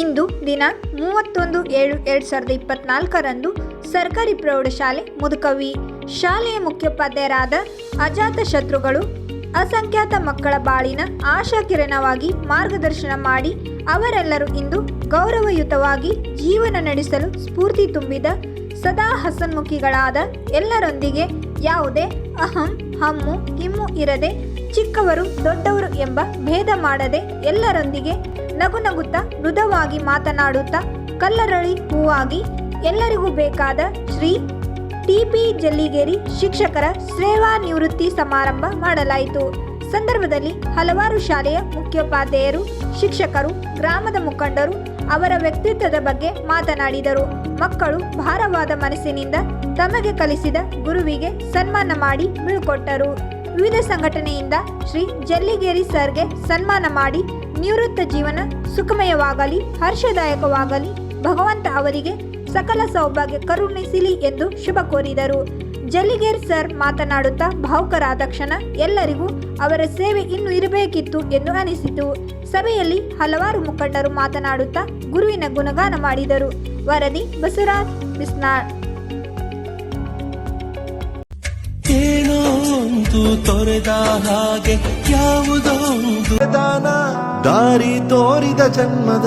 ಇಂದು ದಿನಾಂಕ ಮೂವತ್ತೊಂದು ಏಳು ಎರಡು ಸಾವಿರದ ಇಪ್ಪತ್ನಾಲ್ಕರಂದು ಸರ್ಕಾರಿ ಪ್ರೌಢಶಾಲೆ ಮುದುಕವಿ. ಶಾಲೆಯ ಮುಖ್ಯೋಪಾಧ್ಯಾಯರಾದ ಅಜಾತ ಶತ್ರುಗಳು, ಅಸಂಖ್ಯಾತ ಮಕ್ಕಳ ಬಾಳಿನ ಆಶಾಕಿರಣವಾಗಿ ಮಾರ್ಗದರ್ಶನ ಮಾಡಿ ಅವರೆಲ್ಲರೂ ಇಂದು ಗೌರವಯುತವಾಗಿ ಜೀವನ ನಡೆಸಲು ಸ್ಫೂರ್ತಿ ತುಂಬಿದ ಸದಾ ಹಸನ್ಮುಖಿಗಳಾದ ಎಲ್ಲರೊಂದಿಗೆ ಯಾವುದೇ ಅಹಂ, ಹಮ್ಮು ಹಿಮ್ಮು ಇರದೆ ಚಿಕ್ಕವರು, ದೊಡ್ಡವರು ಎಂಬ ಭೇದ ಮಾಡದೆ ಎಲ್ಲರೊಂದಿಗೆ ನಗು ನಗುತ್ತಾ ಮೃದವಾಗಿ ಮಾತನಾಡುತ್ತಾ ಕಲ್ಲರಳಿ ಹೂವಾಗಿ ಎಲ್ಲರಿಗೂ ಬೇಕಾದ ಶ್ರೀ ಟಿಪಿ ಜಲ್ಲಿಗೇರಿ ಶಿಕ್ಷಕರ ಸೇವಾ ನಿವೃತ್ತಿ ಸಮಾರಂಭ ಮಾಡಲಾಯಿತು. ಸಂದರ್ಭದಲ್ಲಿ ಹಲವಾರು ಶಾಲೆಯ ಮುಖ್ಯೋಪಾಧ್ಯಾಯರು, ಶಿಕ್ಷಕರು, ಗ್ರಾಮದ ಮುಖಂಡರು ಅವರ ವ್ಯಕ್ತಿತ್ವದ ಬಗ್ಗೆ ಮಾತನಾಡಿದರು. ಮಕ್ಕಳು ಭಾರವಾದ ಮನಸ್ಸಿನಿಂದ ತಮಗೆ ಕಲಿಸಿದ ಗುರುವಿಗೆ ಸನ್ಮಾನ ಮಾಡಿ ಬೀಳ್ಕೊಟ್ಟರು. ವಿವಿಧ ಸಂಘಟನೆಯಿಂದ ಶ್ರೀ ಜಲ್ಲಿಗೇರಿ ಸರ್ಗೆ ಸನ್ಮಾನ ಮಾಡಿ ನಿವೃತ್ತ ಜೀವನ ಸುಖಮಯವಾಗಲಿ, ಹರ್ಷದಾಯಕವಾಗಲಿ, ಭಗವಂತ ಅವರಿಗೆ ಸಕಲ ಸೌಭಾಗ್ಯ ಕರುಣಿಸಲಿ ಎಂದು ಶುಭ ಕೋರಿದರು. ಜಲ್ಲಿಗೇರ್ ಸರ್ ಮಾತನಾಡುತ್ತಾ ಭಾವುಕರಾದ ಕ್ಷಣ ಎಲ್ಲರಿಗೂ ಅವರ ಸೇವೆ ಇನ್ನೂ ಇರಬೇಕಿತ್ತು ಎಂದು ಅನಿಸಿತು. ಸಭೆಯಲ್ಲಿ ಹಲವಾರು ಮುಖಂಡರು ಮಾತನಾಡುತ್ತಾ ಗುರುವಿನ ಗುಣಗಾನ ಮಾಡಿದರು. ವರದಿ ಬಸವರಾಜ್ ಬಿಸ್ನಾಳ್. ದಾರಿ ತೋರಿದ ಜನ್ಮದ